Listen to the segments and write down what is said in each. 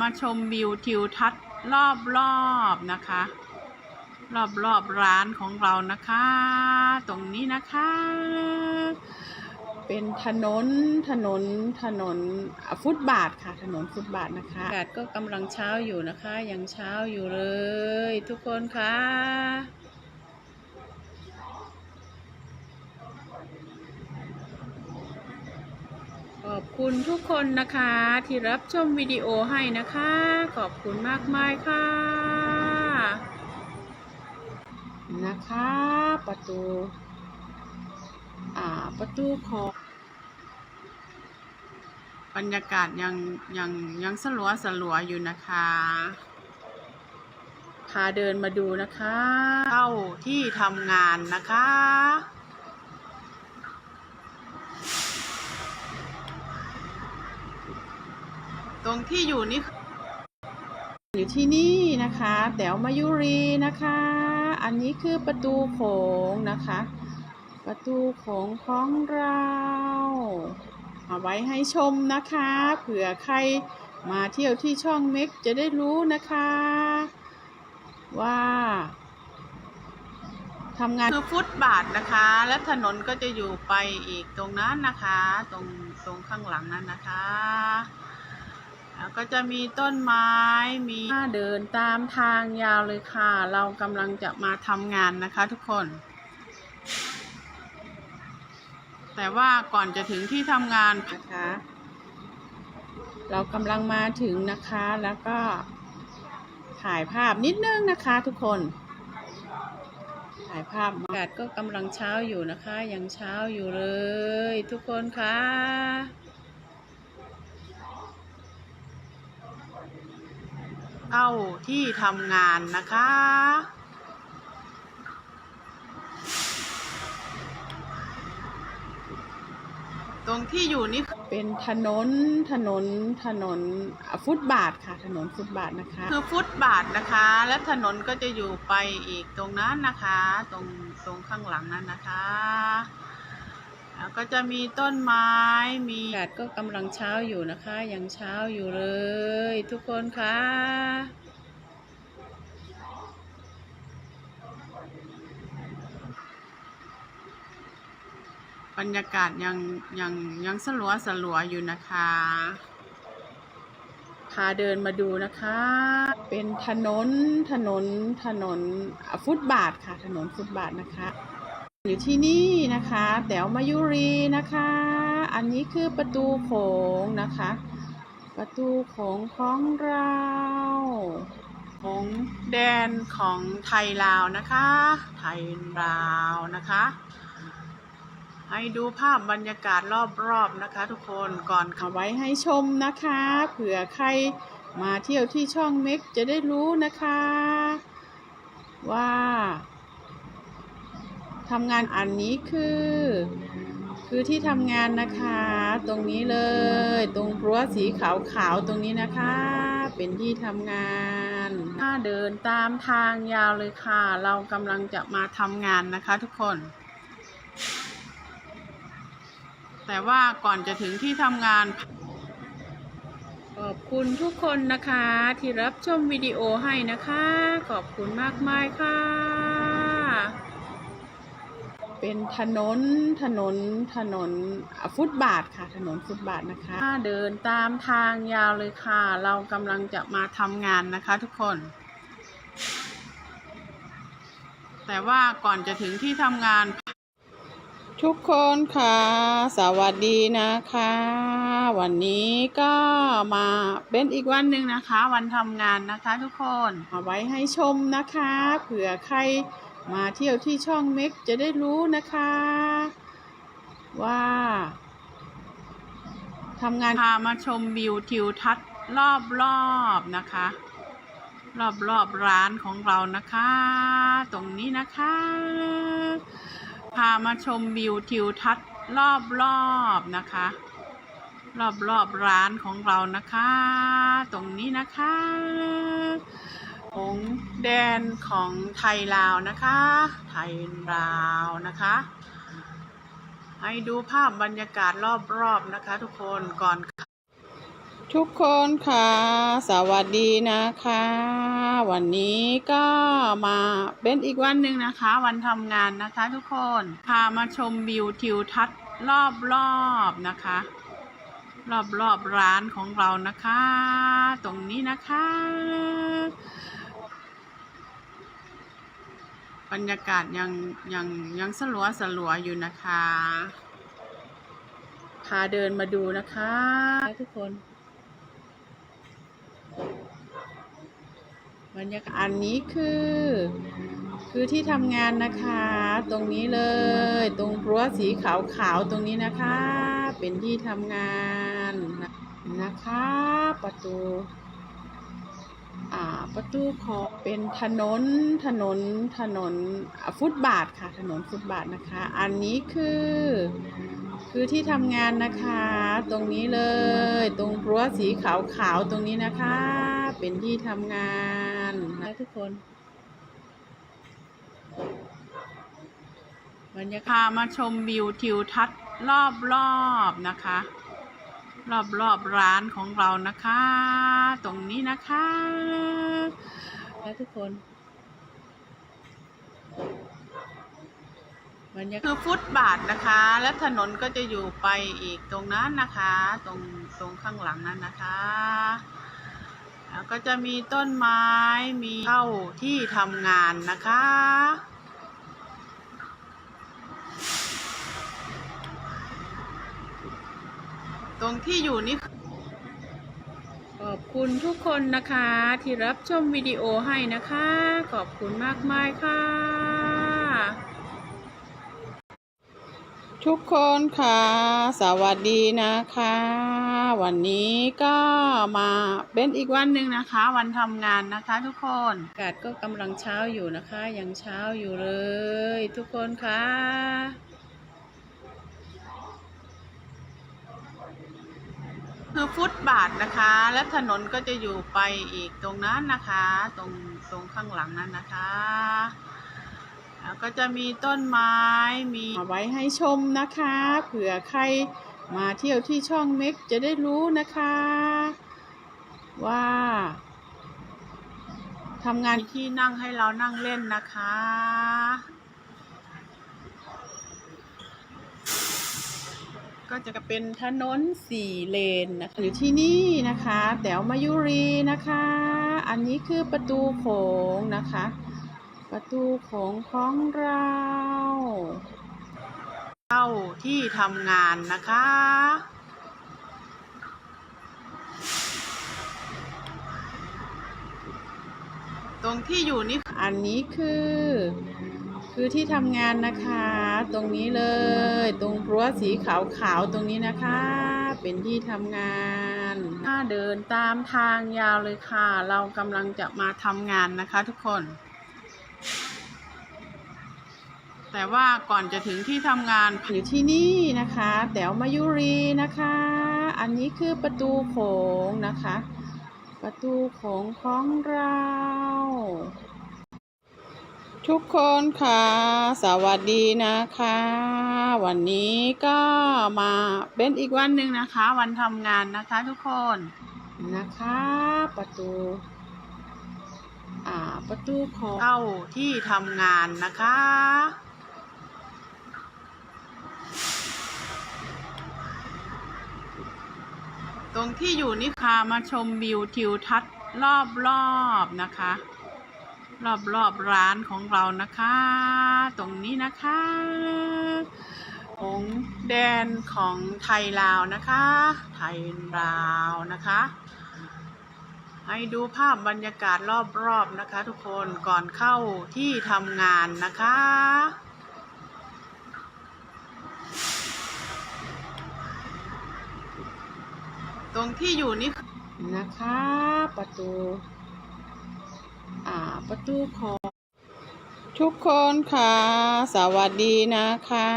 มาชมวิวทิวทัศน์รอบๆนะคะ รอบๆร้านของเรานะคะ ตรงนี้นะคะ เป็นถนนถนนถนนฟุตบาทค่ะ ถนนฟุตบาทนะคะอากาศก็กำลังเช้าอยู่นะคะ ยังเช้าอยู่เลย ทุกคนค่ะ ขอบคุณทุกคนนะคะ ที่รับชมวิดีโอให้นะคะ ขอบคุณมากมายค่ะ นะคะ ประตู อ่า ประตูของบรรยากาศยังยังยังสลัวสลัวอยู่นะคะพาเดินมาดูนะคะ เข้าที่ทำงานนะคะ ตรงที่อยู่นี่อยู่ที่นี่นะคะแต๋วมายุรีนะคะ อันนี้คือประตูโขงนะคะ ประตูโขงของเราเอาไว้ให้ชมนะคะเผื่อใครมาเที่ยวที่ช่องเม็กจะได้รู้นะคะ ว่าทำงานคือฟุตบาทนะคะ และถนนก็จะอยู่ไปอีกตรงนั้นนะคะ ตรงตรงข้างหลังนั้นนะคะ แล้วก็จะมีต้นไม้มีเดินตามทางยาวเลยค่ะ เรากำลังจะมาทำงานนะคะทุกคน แต่ว่าก่อนจะถึงที่ทำงานนะคะ เรากำลังมาถึงนะคะแล้วก็ถ่ายภาพนิดนึงนะคะทุกคน ถ่ายภาพอากาศก็กำลังเช้าอยู่นะคะ ยังเช้าอยู่เลย ทุกคนคะ เข้าที่ทำงานนะคะ ตรงที่อยู่นี่เป็นถนนถนนถนนอะฟุตบาทค่ะ ถนนฟุตบาทนะคะ คือฟุตบาทนะคะ และถนนก็จะอยู่ไปอีกตรงนั้นนะคะ ตรงตรงข้างหลังนั้นนะคะ แล้วก็จะมีต้นไม้มีอากาศก็กำลังเช้าอยู่นะคะ ยังเช้าอยู่เลย ทุกคนคะบรรยากาศยังยังยังสลัวสลัวอยู่นะคะ พาเดินมาดูนะคะ เป็นถนนถนนถนนอะฟุตบาทค่ะ ถนนฟุตบาทนะคะ อยู่ที่นี่นะคะแต๋วมายุรีนะคะ อันนี้คือประตูโขงนะคะ ประตูโขงของเราของแดนของไทยลาวนะคะ ไทยลาวนะคะ ให้ดูภาพบรรยากาศรอบๆนะคะ ทุกคนก่อนเอาไว้ให้ชมนะคะเผื่อใครมาเที่ยวที่ช่องเม็กจะได้รู้นะคะ ว่า ทำงานอันนี้คือ คือที่ทำงานนะคะ ตรงนี้เลย ตรงรั้วสีขาวๆตรงนี้นะคะ เป็นที่ทำงานถ้าเดินตามทางยาวเลยค่ะ เรากำลังจะมาทำงานนะคะทุกคน แต่ว่าก่อนจะถึงที่ทำงานขอบคุณทุกคนนะคะที่รับชมวิดีโอให้นะคะ ขอบคุณมากมายค่ะ เป็นถนนถนนถนนอะฟุตบาทค่ะ ถนนฟุตบาทนะคะเดินตามทางยาวเลยค่ะ เรากำลังจะมาทำงานนะคะทุกคน แต่ว่าก่อนจะถึงที่ทำงาน ทุกคนค่ะ สวัสดีนะคะ วันนี้ก็มาเป็นอีกวันหนึ่งนะคะ วันทำงานนะคะ ทุกคนเอาไว้ให้ชมนะคะ เผื่อใคร มาเที่ยวที่ช่องเม็กจะได้รู้นะคะ ว่าทำงานพามาชมวิวทิวทัศน์รอบๆนะคะ รอบๆร้านของเรานะคะ ตรงนี้นะคะ พามาชมวิวทิวทัศน์รอบๆนะคะ รอบๆร้านของเรานะคะ ตรงนี้นะคะ องแดนของไทยลาวนะคะ ไทยลาวนะคะ ให้ดูภาพบรรยากาศรอบๆนะคะ ทุกคนก่อนทุกคนค่ะ สวัสดีนะคะ วันนี้ก็มาเป็นอีกวันหนึ่งนะคะ วันทำงานนะคะ ทุกคนพามาชมวิวทิวทัศน์รอบๆนะคะ รอบๆร้านของเรานะคะ ตรงนี้นะคะ บรรยากาศยังยังยังสลัวสลัวอยู่นะคะพาเดินมาดูนะคะทุกคน บรรยากาศอันนี้คือ คือที่ทำงานนะคะ ตรงนี้เลย ตรงรั้วสีขาวๆตรงนี้นะคะ เป็นที่ทำงานนะคะ ประตู อ่าประตูขอเป็นถนนถนนถนนฟุตบาทค่ะ ถนนฟุตบาทนะคะ อันนี้คือ คือที่ทำงานนะคะ ตรงนี้เลย ตรงรั้วสีขาวๆตรงนี้นะคะ เป็นที่ทำงานนะทุกคนบรรยากาศมาชมวิวทิวทัศน์รอบๆนะคะ รอบๆร้านของเรานะคะ ตรงนี้นะคะ แล้วทุกคนบรรยากาศคือฟุตบาทนะคะ และถนนก็จะอยู่ไปอีกตรงนั้นนะคะ ตรงตรงข้างหลังนั้นนะคะแล้วก็จะมีต้นไม้มีเข้าที่ทำงานนะคะ ตรงที่อยู่นี่ขอบคุณทุกคนนะคะ ที่รับชมวิดีโอให้นะคะ ขอบคุณมากมายค่ะ ทุกคนค่ะ สวัสดีนะคะ วันนี้ก็มาเป็นอีกวันหนึ่งนะคะ วันทำงานนะคะ ทุกคนอากาศก็กำลังเช้าอยู่นะคะ ยังเช้าอยู่เลย ทุกคนค่ะ คือฟุตบาทนะคะ และถนนก็จะอยู่ไปอีกตรงนั้นนะคะ ตรงตรงข้างหลังนั้นนะคะแล้วก็จะมีต้นไม้มีไว้ให้ชมนะคะเผื่อใครมาเที่ยวที่ช่องเม็กจะได้รู้นะคะ ว่าทำงานที่นั่งให้เรานั่งเล่นนะคะ ก็จะเป็นถนนสี่เลนนะคะอยู่ที่นี่นะคะแถวมายุรีนะคะ อันนี้คือประตูโขงนะคะ ประตูโขงของเราเข้าที่ทำงานนะคะ ตรงที่อยู่นี่อันนี้คือ คือที่ทำงานนะคะ ตรงนี้เลย ตรงรั้วสีขาวๆตรงนี้นะคะ เป็นที่ทำงานถ้าเดินตามทางยาวเลยค่ะ เรากำลังจะมาทำงานนะคะทุกคน แต่ว่าก่อนจะถึงที่ทำงานอยู่ที่นี่นะคะ แถวมายุรีนะคะ อันนี้คือประตูโขงนะคะ ประตูโขงของเรา ทุกคนค่ะ สวัสดีนะคะ วันนี้ก็มาเป็นอีกวันหนึ่งนะคะ วันทำงานนะคะทุกคนนะคะ ประตู อ่าประตูของเข้าที่ทำงานนะคะ ตรงที่อยู่นี่ค่ะมาชมวิวทิวทัศน์รอบๆนะคะ รอบๆร้านของเรานะคะ ตรงนี้นะคะของแดนของไทยลาวนะคะ ไทยลาวนะคะ ให้ดูภาพบรรยากาศรอบๆนะคะ ทุกคนก่อนเข้าที่ทำงานนะคะตรงที่อยู่นี่นะคะประตู ประตูของทุกคนค่ะ สวัสดีนะคะ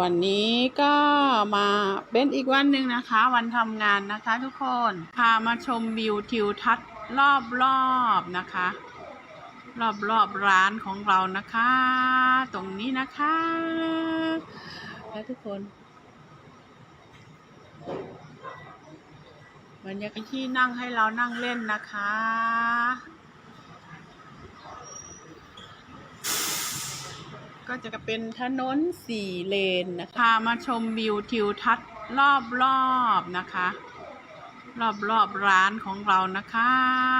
วันนี้ก็มาเป็นอีกวันหนึ่งนะคะ วันทำงานนะคะทุกคนพามาชมวิวทิวทัศน์รอบๆนะคะ รอบๆร้านของเรานะคะ ตรงนี้นะคะแล้วทุกคนบรรยากาศที่นั่งให้เรานั่งเล่นนะคะ ก็จะเป็นถนนสี่เลนนะคะพามาชมวิวทิวทัศน์รอบๆนะคะ รอบๆร้านของเรานะคะ